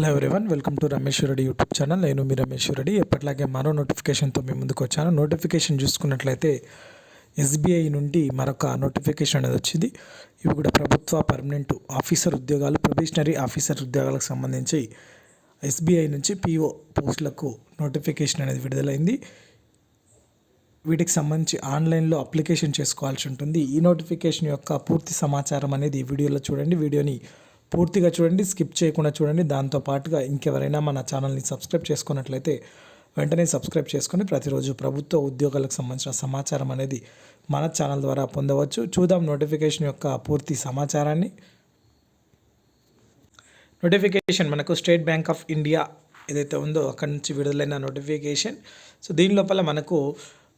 Hello everyone welcome to Ramesh YouTube channel నేను మీ రమేష్ రెడ్డి ఎప్పటిలాగే మరో నోటిఫికేషన్తో మీ ముందుకు వచ్చాను. నోటిఫికేషన్ చూసుకున్నట్లయితే ఎస్బీఐ నుండి మరొక నోటిఫికేషన్ అనేది వచ్చింది. ఇవి కూడా ప్రభుత్వ పర్మనెంట్ ఆఫీసర్ ఉద్యోగాలు ప్రొబేషనరీ ఆఫీసర్ ఉద్యోగాలకు సంబంధించి ఎస్బీఐ నుంచి పిఓ పోస్టులకు నోటిఫికేషన్ అనేది విడుదలైంది. వీటికి సంబంధించి ఆన్లైన్లో అప్లికేషన్ చేసుకోవాల్సి ఉంటుంది. ఈ నోటిఫికేషన్ యొక్క పూర్తి సమాచారం అనేది ఈ వీడియోలో చూడండి. వీడియోని పూర్తిగా చూడండి స్కిప్ చేయకుండా చూడండి. దాంతో పాటుగా ఇంకెవరైనా మన ఛానల్ని సబ్స్క్రైబ్ చేసుకున్నట్లయితే వెంటనే సబ్స్క్రైబ్ చేసుకుని ప్రతిరోజు ప్రభుత్వ ఉద్యోగాలకు సంబంధించిన సమాచారం అనేది మన ఛానల్ ద్వారా పొందవచ్చు. చూద్దాం నోటిఫికేషన్ యొక్క పూర్తి సమాచారాన్ని. నోటిఫికేషన్ మనకు స్టేట్ బ్యాంక్ ఆఫ్ ఇండియా ఏదైతే ఉందో అక్కడి నుంచి విడుదలైన నోటిఫికేషన్. సో దీని లోపల మనకు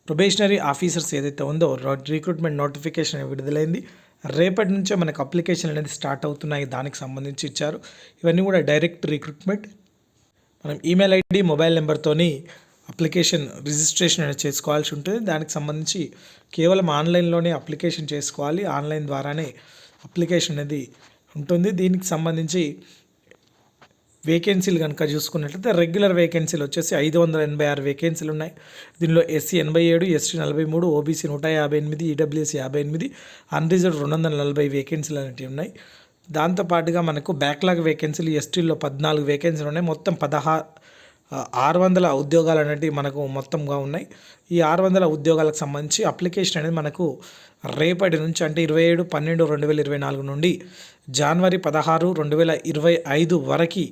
ప్రొబేషనరీ ఆఫీసర్స్ ఏదైతే ఉందో రిక్రూట్మెంట్ నోటిఫికేషన్ విడుదలైంది. రేపటి నుంచే మనకు అప్లికేషన్ అనేది స్టార్ట్ అవుతున్నాయి. దానికి సంబంధించి ఇచ్చారు. ఇవన్నీ కూడా డైరెక్ట్ రిక్రూట్మెంట్ మనం ఈమెయిల్ ఐడి మొబైల్ నెంబర్తోని అప్లికేషన్ రిజిస్ట్రేషన్ అనేది చేసుకోవాల్సి ఉంటుంది. దానికి సంబంధించి కేవలం ఆన్లైన్లోనే అప్లికేషన్ చేసుకోవాలి. ఆన్లైన్ ద్వారానే అప్లికేషన్ అనేది ఉంటుంది. దీనికి సంబంధించి వేకెన్సీలు కనుక చూసుకున్నట్లయితే రెగ్యులర్ వేకెన్సీలు వచ్చేసి ఐదు వందల ఎనభై ఆరు వేకెన్సీలు ఉన్నాయి. దీనిలో ఎస్సీ ఎనభై ఏడు ఎస్టీ నలభై మూడు ఓబీసీ నూట యాభై ఎనిమిది ఈడబ్ల్యూఎస్ యాభై ఎనిమిది అన్రిజర్వ్ రెండు వందల నలభై వేకెన్సీలు అనేవి ఉన్నాయి. దాంతోపాటుగా మనకు బ్యాక్లాగ్ వేకెన్సీలు ఎస్టీల్లో పద్నాలుగు వేకెన్సీలు ఉన్నాయి. మొత్తం పదహారు ఆరు వందల ఉద్యోగాలు అనేటివి మనకు మొత్తంగా ఉన్నాయి. ఈ ఆరు వందల ఉద్యోగాలకు సంబంధించి అప్లికేషన్ అనేది మనకు రేపటి నుంచి అంటే ఇరవై ఏడు పన్నెండు రెండు వేల ఇరవై నాలుగు నుండి జనవరి పదహారు రెండు వేల ఇరవై ఐదు వరకు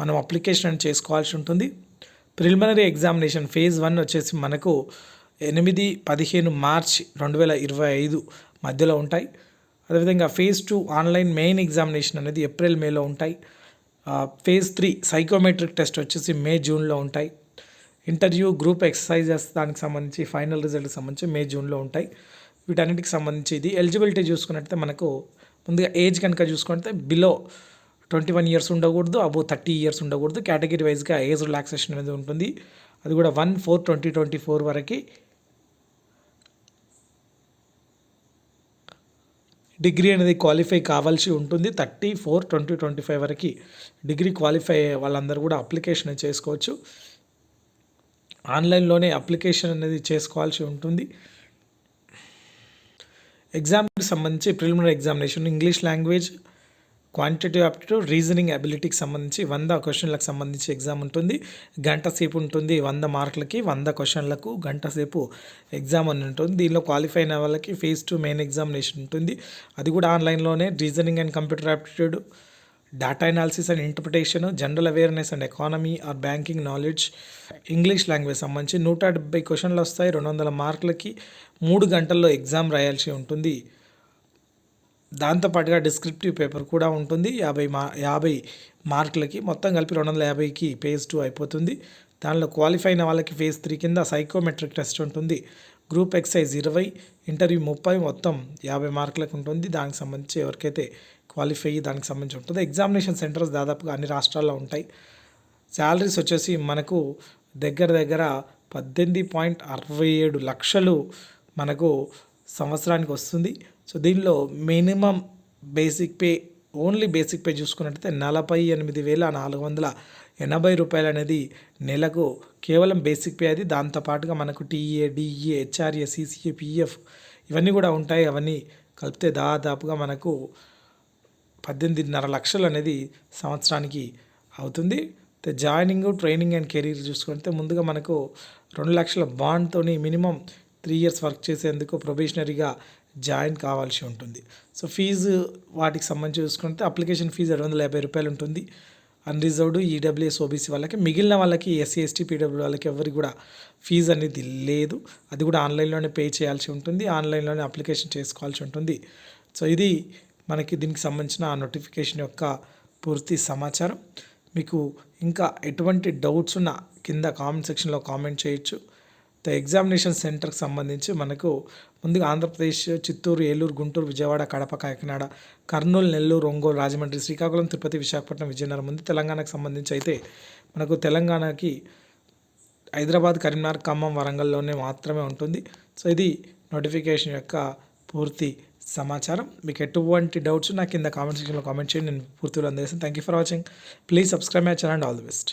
మనం అప్లికేషన్ అనేది చేసుకోవాల్సి ఉంటుంది. ప్రిలిమినరీ ఎగ్జామినేషన్ ఫేజ్ వన్ వచ్చేసి మనకు ఎనిమిది పదిహేను మార్చ్ రెండు వేల ఇరవై ఐదు మధ్యలో ఉంటాయి. అదేవిధంగా phase two online main examination అనేది ఏప్రిల్ మేలో ఉంటాయి. ఫేజ్ త్రీ సైకోమెట్రిక్ టెస్ట్ వచ్చేసి మే జూన్లో ఉంటాయి. ఇంటర్వ్యూ గ్రూప్ ఎక్సర్సైజెస్ దానికి సంబంధించి ఫైనల్ రిజల్ట్కి సంబంధించి మే జూన్లో ఉంటాయి. వీటన్నిటికి సంబంధించి ఇది. ఎలిజిబిలిటీ చూసుకున్నట్టయితే మనకు ముందుగా ఏజ్ కనుక చూసుకుంటే బిలో ట్వంటీ వన్ ఇయర్స్ ఉండకూడదు అబో థర్టీ ఇయర్స్ ఉండకూడదు. కేటగిరీ వైజ్గా ఏజ్ రిలాక్సేషన్ అనేది ఉంటుంది. అది కూడా one four twenty twenty four వరకు డిగ్రీ అనేది క్వాలిఫై కావాల్సి ఉంటుంది. Thirty four twenty twenty five వరకు డిగ్రీ క్వాలిఫై అయ్యే వాళ్ళందరూ కూడా అప్లికేషన్ చేసుకోవచ్చు. ఆన్లైన్లోనే అప్లికేషన్ అనేది చేసుకోవాల్సి ఉంటుంది. ఎగ్జామ్కి సంబంధించి preliminary examination English language quantitative aptitude reasoning అబిలిటీకి సంబంధించి వంద క్వశ్చన్లకు సంబంధించి ఎగ్జామ్ ఉంటుంది. గంట సేపు ఉంటుంది వంద మార్కులకి వంద క్వశ్చన్లకు గంట సేపు ఎగ్జామ్ అని ఉంటుంది. దీనిలో క్వాలిఫై అయిన వాళ్ళకి ఫేజ్ టూ మెయిన్ ఎగ్జామినేషన్ ఉంటుంది. అది కూడా ఆన్లైన్లోనే reasoning and computer aptitude data analysis and interpretation general awareness and economy or banking knowledge English language సంబంధించి నూట డెబ్బై క్వశ్చన్లు వస్తాయి. రెండు వందల మార్కులకి మూడు గంటల్లో ఎగ్జామ్ రాయాల్సి ఉంటుంది. దాంతోపాటుగా డిస్క్రిప్టివ్ పేపర్ కూడా ఉంటుంది. యాభై మా యాభై మార్కులకి మొత్తం కలిపి రెండు వందల యాభైకి ఫేజ్ టూ అయిపోతుంది. దానిలో క్వాలిఫై అయిన వాళ్ళకి ఫేజ్ త్రీ కింద సైకోమెట్రిక్ టెస్ట్ ఉంటుంది. గ్రూప్ ఎక్సైజ్ ఇరవై ఇంటర్వ్యూ ముప్పై మొత్తం యాభై మార్కులకు ఉంటుంది. దానికి సంబంధించి ఎవరికైతే క్వాలిఫై దానికి సంబంధించి ఉంటుంది ఎగ్జామినేషన్ సెంటర్స్ దాదాపుగా అన్ని రాష్ట్రాల్లో ఉంటాయి. శాలరీస్ వచ్చేసి మనకు దగ్గర దగ్గర పద్దెనిమిది పాయింట్ అరవై ఏడు లక్షలు మనకు సంవత్సరానికి వస్తుంది. సో దీనిలో minimum basic pay only basic pay చూసుకున్నట్టయితే నలభై ఎనిమిది వేల నాలుగు వందల ఎనభై రూపాయలు అనేది నెలకు కేవలం బేసిక్ పే అది. దాంతోపాటుగా మనకు TA DA HRA CCA PF ఇవన్నీ కూడా ఉంటాయి. అవన్నీ కలిపితే దాదాపుగా మనకు పద్దెనిమిదిన్నర లక్షలు అనేది సంవత్సరానికి అవుతుంది. జాయినింగ్ ట్రైనింగ్ అండ్ కెరీర్ చూసుకుంటే ముందుగా మనకు రెండు లక్షల బాండ్తోని మినిమం త్రీ ఇయర్స్ వర్క్ చేసేందుకు ప్రొబేషనరీగా జాయిన్ కావాల్సి ఉంటుంది. సో ఫీజు వాటికి సంబంధించి చూసుకుంటే అప్లికేషన్ ఫీజు రెండు వందల యాభై రూపాయలు ఉంటుంది. అన్రిజర్వ్డ్ ఈడబ్ల్యూఎస్ ఓబీసీ వాళ్ళకి. మిగిలిన వాళ్ళకి ఎస్సీ ఎస్టీ పీడబ్ల్యూ వాళ్ళకి ఎవరికి కూడా ఫీజు అనేది లేదు. అది కూడా ఆన్లైన్లోనే పే చేయాల్సి ఉంటుంది. ఆన్లైన్లోనే అప్లికేషన్ చేసుకోవాల్సి ఉంటుంది. సో ఇది మనకి దీనికి సంబంధించిన ఆ నోటిఫికేషన్ యొక్క పూర్తి సమాచారం. మీకు ఇంకా ఎటువంటి డౌట్స్ ఉన్న కింద కామెంట్ సెక్షన్లో కామెంట్ చేయొచ్చు. ఎగ్జామినేషన్ సెంటర్కి సంబంధించి మనకు ముందుగా ఆంధ్రప్రదేశ్ చిత్తూరు ఏలూరు గుంటూరు విజయవాడ కడప కాకినాడ కర్నూలు నెల్లూరు ఒంగోలు రాజమండ్రి శ్రీకాకుళం తిరుపతి విశాఖపట్నం విజయనగరం ఉంది తెలంగాణకు సంబంధించి అయితే మనకు తెలంగాణకి హైదరాబాద్ కరీంనగర్ ఖమ్మం వరంగల్లోనే మాత్రమే ఉంటుంది. సో ఇది నోటిఫికేషన్ యొక్క పూర్తి సమాచారం. మీకు ఎటువంటి డౌట్స్ నాకు కింద కామెంట్ సెక్షన్లో కామెంట్ చేయండి. నేను పూర్తిగా అందేస్తాను thank you for watching please subscribe my channel and all the best